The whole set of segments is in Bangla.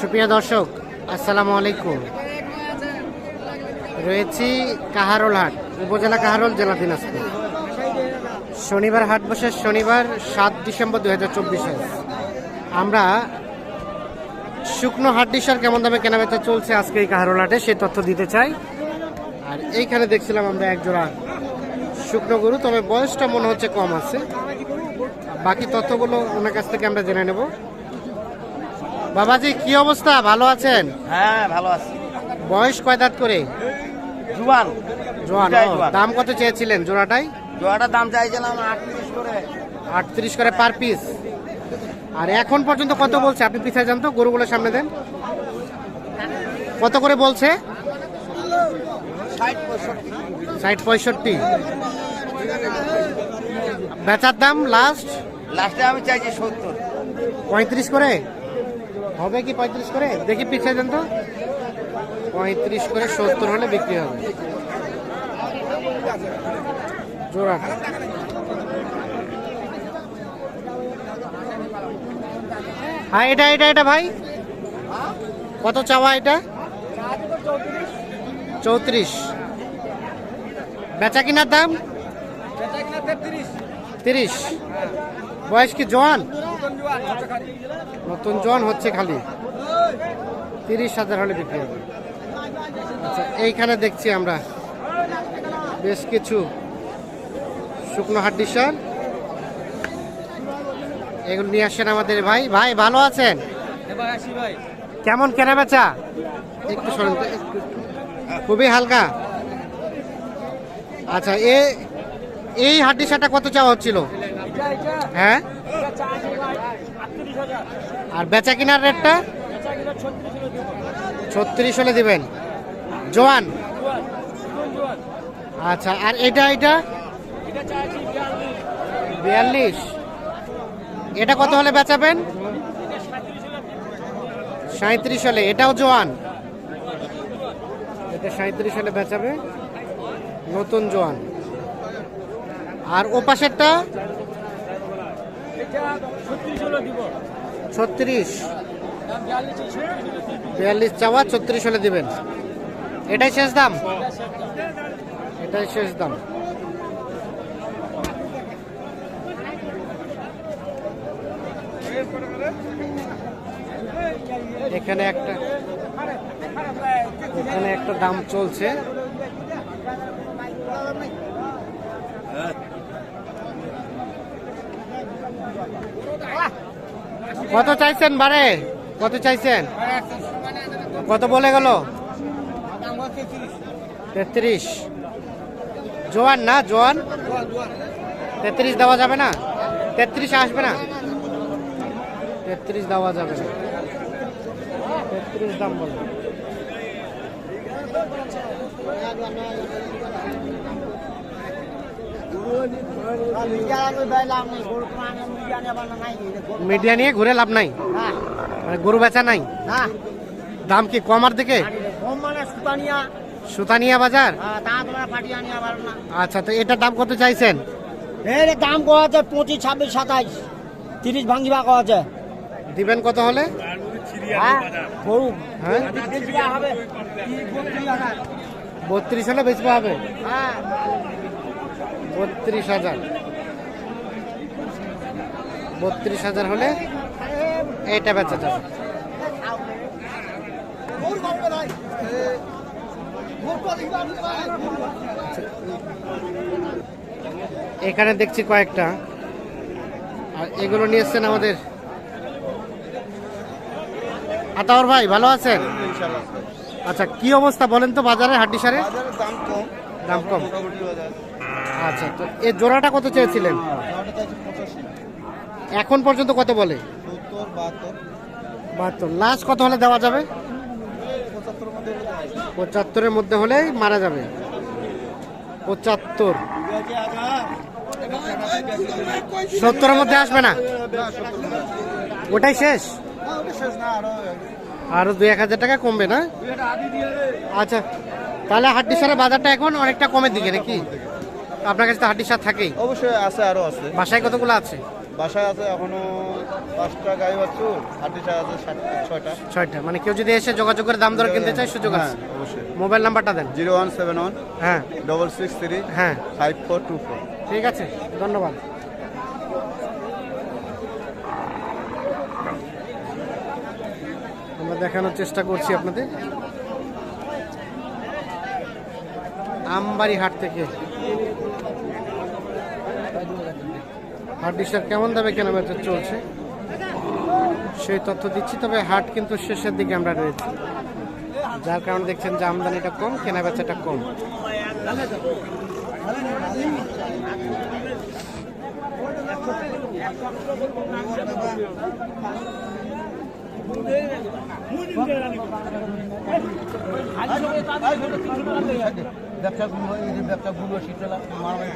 সুপ্রিয় দর্শক, আসসালামু আলাইকুম। রয়েছি কাহারোল হাট, উপজেলা কাহারোল, জেলা দিনাজপুর। শনিবার হাট বসে শনিবার সাত ডিসেম্বর দু হাজার চব্বিশে। আমরা শুকনো হাট ডিসার কেমন দামে কেনাবেচা চলছে আজকে এই কাহারোল হাটে সেই তথ্য দিতে চাই। আর এইখানে দেখছিলাম আমরা একজোড়া শুকনো গরু, তবে বয়সটা মনে হচ্ছে কম আছে। বাকি তথ্যগুলো ওনার কাছ থেকে আমরা জেনে নেব। বাবাজি কি অবস্থা? ভালো আছেন? হ্যাঁ ভালো আছি। বয়স কয় দাঁত করে? জুয়ান। জোয়ান। দাম কত চেয়েছিলেন জোড়াটাই? জোয়াটার দাম চাইছিলাম আটত্রিশ করে। আটত্রিশ করে পার পিস। আর এখন পর্যন্ত কত বলছে? আপনি পিছায় যান তো গরুগুলো সামনে দেন। কত করে বলছে? ষাট পঁয়ষট্টি। বেচার দাম লাস্ট? লাস্টে আমি চাইছি সত্তর। পঁয়ত্রিশ করে? হবে কি পঁয়ত্রিশ করে? দেখি পিছিয়ে দেন তো। পঁয়ত্রিশ করে সত্তর হলে বিক্রি হবে। হ্যাঁ এটা এটা এটা ভাই। কত চাওয়া এটা? চৌত্রিশ। বেচা কিনার দাম? তিরিশ। বয়স কি জোয়ান? নতুন জোয়ান হচ্ছে খালি। তিরিশ হাজার হলে বিক্রি হবে। আচ্ছা এইখানে দেখছি আমরা বেশ কিছু শুকনো হাড্ডি সার এগুলো নিয়ে আসেন আমাদের ভাই। ভাই, ভালো আছেন? কেমন কেনা বেচা? একটু সরেন। খুবই হালকা। আচ্ছা এই হাড্ডি সারটা কত চাওয়া হচ্ছিল? হ্যাঁ? আর বেচা কিনার রেটটা? ছত্রিশ হলে দিবেন। জোয়ান? আচ্ছা আর এটা এটা? বিয়াল্লিশ। এটা কত হলে বেচাবেন? সাঁত্রিশ হলে। এটাও জোয়ান। এটা সাঁত্রিশ হলে বেচাবে। নতুন জোয়ান। আর ও পাশেরটা? ছত্রিশ বিয়াল্লিশ চাওয়া ছত্রিশ হলে দিবেন। এটাই শেষ দাম? এটাই শেষ দাম। এখানে একটা এখানে একটা দাম চলছে। কত চাইছেন বারে? কত চাইছেন? কত বলে গেল? তেত্রিশ। জোয়ান না, জোয়ান? তেত্রিশ দেওয়া যাবে না? তেত্রিশ আসবে না? তেত্রিশ দেওয়া যাবে না। তেত্রিশ দাম বলব মিডিয়া নিয়ে ঘুরে লাভ নাই? মানে গরু বেচা নাই? দাম কি কমার দিকে? সুতানিয়া বাজার? আচ্ছা তো এটার দাম কত চাইছেন? এর দাম কত আছে? পঁচিশ ছাব্বিশ সাতাইশ। তিরিশ ভাঙ্গিবা কত আছে? দিবেন কত হলে? হ্যাঁ হ্যাঁ? বত্রিশ বত্রিশ হলে বেচবো হবে? হ্যাঁ। বত্রিশ হাজার। বত্রিশ হাজার হলে এইটা বেচা যাবে। এখানে দেখছি কয়েকটা। আর এগুলো নিয়ে এসছেন আমাদের আতাওর ভাই ভালো আছেন? আচ্ছা কি অবস্থা বলেন তো বাজারে হাড্ডি সারে দাম কম। দাম কম। আচ্ছা তো এই জোড়াটা কত চেয়েছিলেন? পঁচাশি। এখন পর্যন্ত কত বলে? বাহাত্তর। লাস্ট কত হলে দেওয়া যাবে? পঁচাত্তরের মধ্যে হলেই মারা যাবে। পঁচাত্তর। সত্তরের মধ্যে আসবে না? ওটাই শেষ? আরও দুই এক হাজার টাকা কমবে না? আচ্ছা তাহলে হাড্ডি সারের বাজারটা এখন অনেকটা কমের দিকে নাকি? আপনার কাছে তো হাড্ডি সার থাকেই। অবশ্যই আছে আরও আছে। বাসায় কতগুলো আছে? বাসায় আছে এখনও পাঁচটা গাই বাছুর হাড্ডিটা আছে ছয়টা। ছয়টা। মানে কেউ যদি এসে যোগাযোগ করে দাম দর কিনতে চায় সুযোগ হ্যাঁ আছে অবশ্যই। মোবাইল নাম্বারটা দেন। জিরো ওয়ান সেভেন ওয়ান হ্যাঁ। ডবল সিক্স থ্রি হ্যাঁ। Five four two four. ঠিক আছে ধন্যবাদ। আমরা দেখানোর চেষ্টা করছি আপনাদের। আমবাড়ি হাট থেকে। হাট ডিসার কেমন দামে কেনা বেচা চলছে? সেই তথ্য দিচ্ছি, তবে হাট কিন্তু শেষের দিকে আমরা রয়েছি। যার কারণে দেখছেন যে আমদানিটা কম কেনা বেচাটা কম ব্যবসা গুলো এই যে ব্যবসা গুলো শীতলা মারামারি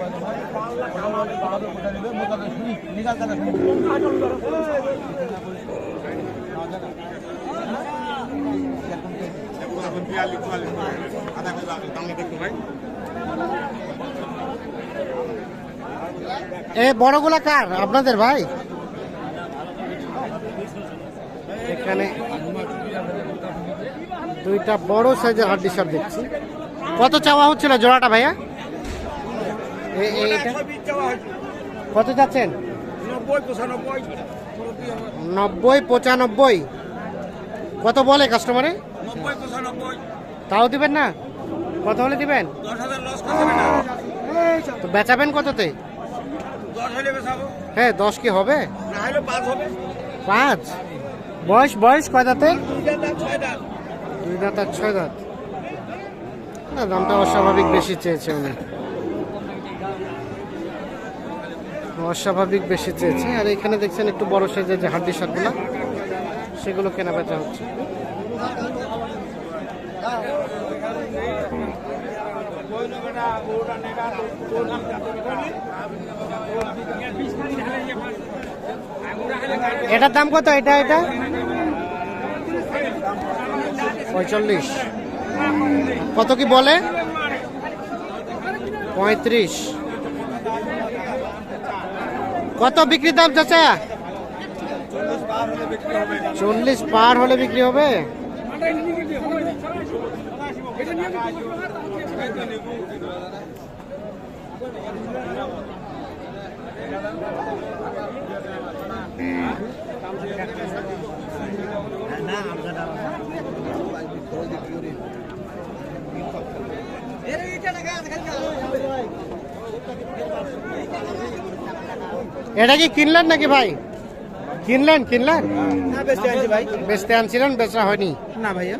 করে কোথায় নেবে মোকাবে শুনি শুনি এ, বড়গুলা কার? আপনাদের ভাই? এখানে দুইটা বড় সাইজের হাড্ডি সার দেখছি। কত চাওয়া হচ্ছিল জোড়াটা ভাইয়া? কত চাচ্ছেন? নব্বই পঁচানব্বই। কত বলে কাস্টমারে তাও দিবেন না? কত হলে দিবেন? তো বেচাবেন কততে? হ্যাঁ দশ কি হবে? পাঁচ। বয়স বয়স কয় দাঁতে দুই দাঁত আর ছয় দাঁত। না, দামটা অস্বাভাবিক বেশি চেয়েছে উনি। অস্বাভাবিক বেশি চেয়েছে। আর এখানে দেখছেন একটু বড় সাইজের যে হাড্ডি শাকগুলো সেগুলো কেনা বেচা হচ্ছে। এটার দাম কত? এটা এটা? পঁয়তাল্লিশ কত কি বলে? পঁয়ত্রিশ। কত বিক্রি দাম চাচা? চল্লিশ পার হলে বিক্রি হবে। এটা কি কিনলেন নাকি ভাই? কিনলেন কিনলেন? বেচতে আনছিলেন বেচা হয়নি? না ভাইয়া।